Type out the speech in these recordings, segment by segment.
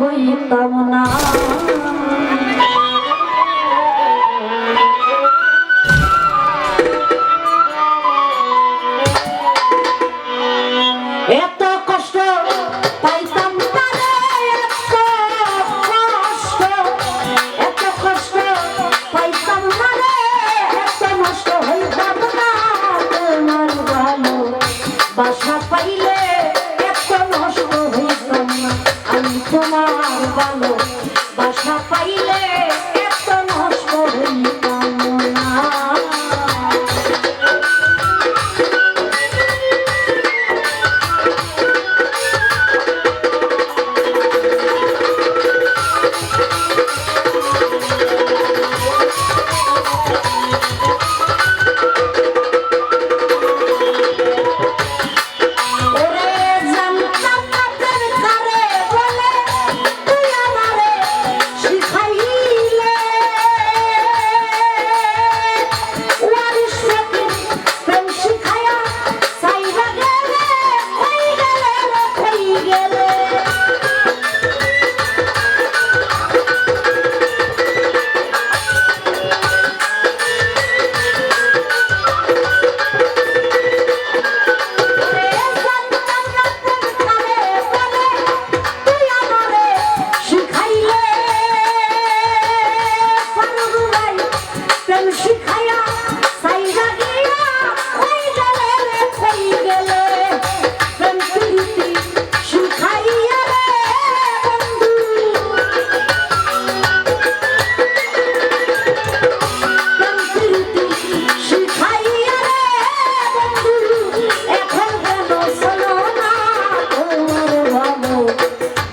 হইতাম না। তোমার ভালো বাসা পাইলে এত নষ্ট হইতা।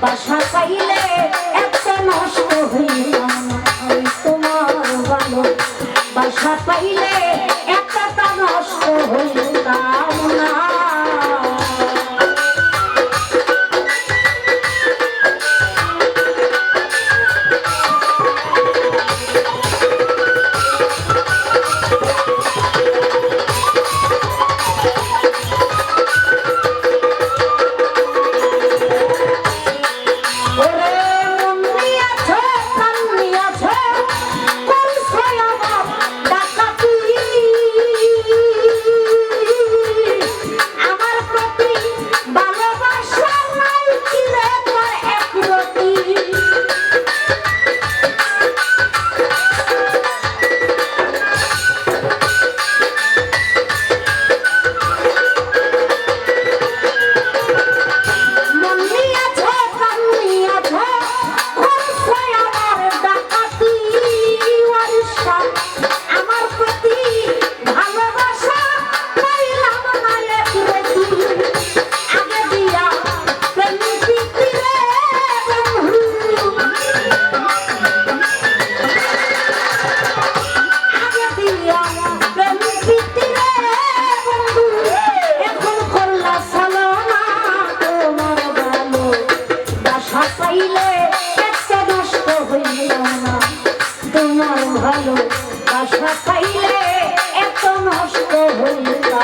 বাসা পাইলে পাইলে একটা নষ্ট হইল না। তোমার ভালো বাসা পাইলে এত নষ্ট হইল না